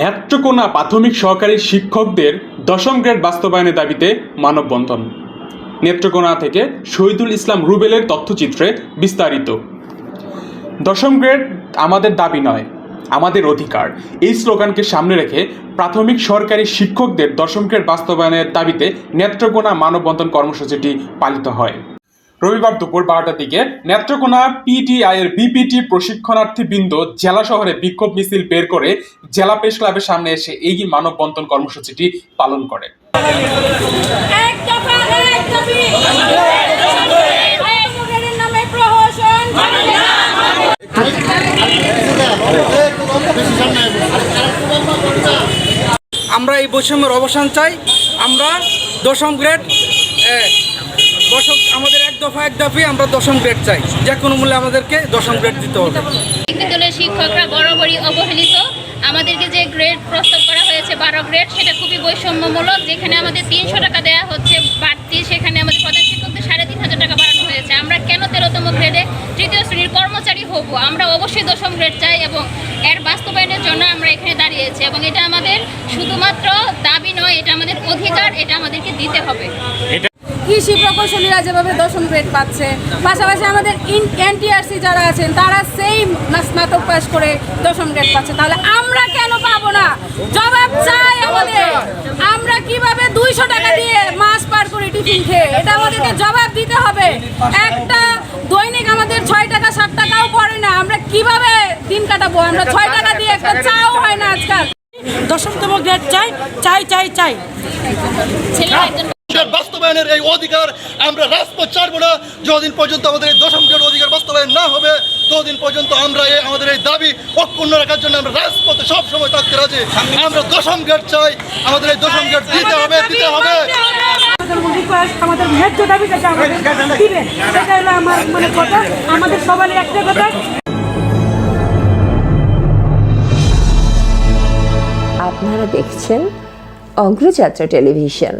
নেত্রকোনা প্রাথমিক সহকারী শিক্ষকদের দশম গ্রেড বাস্তবায়নের দাবিতে মানববন্ধন। নেত্রকোনা থেকে শহীদুল ইসলাম রুবেলের তথ্যচিত্রে বিস্তারিত। দশম গ্রেড আমাদের দাবি নয়, আমাদের অধিকার। এই স্লোগানকে সামনে রেখে প্রাথমিক সরকারি শিক্ষকদের দশম গ্রেড বাস্তবায়নের দাবিতে নেত্রকোনা মানববন্ধন কর্মসূচিটি পালিত হয়। রবিবার দুপুর বারোটার দিকে নেত্রকোনা পিটিআই এর বিপিটি প্রশিক্ষণার্থী বৃন্দ জেলা শহরে বিক্ষোভ মিছিল বের করে জেলা প্রেস ক্লাবের সামনে এসে এই মানববন্ধন কর্মসূচিটি পালন করে। আমরা এই বৈষম্যের অবসান চাই। আমরা দশম গ্রেড দশম আমাদের এক দফা এক দাবি আমরা দশম গ্রেড চাই। যে কোনো মূল্যে আমাদেরকে দশম গ্রেড দিতে হবে। বিদ্যালয়ের শিক্ষকরা বরাবরই অবহেলিত। আমাদেরকে যে গ্রেড প্রস্তাব করা হয়েছে বারো গ্রেড সেটা খুবই বৈষম্যমূলক। যেখানে আমাদের তিনশো টাকা দেওয়া হচ্ছে বাড়তি সেখানে আমাদের প্রধান শিক্ষকদের সাড়ে তিন হাজার টাকা বাড়ানো হয়েছে। আমরা কেন তেরোতম গ্রেডে তৃতীয় শ্রেণির কর্মচারী হব? আমরা অবশ্যই দশম গ্রেড চাই এবং এর বাস্তবায়নের জন্য আমরা এখানে দাঁড়িয়েছি এবং এটা আমাদের শুধুমাত্র দাবি নয় এটা আমাদের অধিকার এটা আমাদেরকে দিতে হবে। কৃষি প্রকৌশলীরা যেভাবে দশম গ্রেড পাচ্ছে পাশাপাশি আমাদের ইন এনটিআরসি যারা আছেন তারা সেই স্নাতক পাশ করে দশম গ্রেড পাচ্ছে। তাহলে আমরা কেন পাবো না? জবাব চাই আমাদের। আমরা কীভাবে দুইশো টাকা দিয়ে মাস পার করি টিফিন খেয়ে এটা আমাদেরকে জবাব দিতে হবে। একটা দৈনিক আমাদের ছয় টাকা সাত টাকাও পড়ে না। আমরা কীভাবে দিন কাটাবো? আমরা ছয় টাকা দিয়ে একটা চাও হয় না আজকাল। দশমতম গ্রেড চাই চাই চাই চাই। ছেলেরা একজন বাস্তবায়নের এই অধিকার আমরা রাজপথ ছাড়বো না। যতদিন পর্যন্ত আমাদের এই দশম গ্রেড অধিকার বাস্তবায়ন না হবে ততদিন পর্যন্ত আমরা এই আমাদের এই দাবি অক্ষুণ্ণ রাখার জন্য আমরা রাজপথে সব সময় থাকতে রাজি। আমরা দশম গ্রেড চাই আমাদের এই দশম গ্রেড দিতে হবে দিতে হবে। আমাদের ন্যায্য দাবি যেটা আমাদের দিবেন সেটা হলো আমার মানে কথা। আমাদের সবারই একটা কথা। আপনারা দেখছেন অগ্রযাত্রা টেলিভিশন।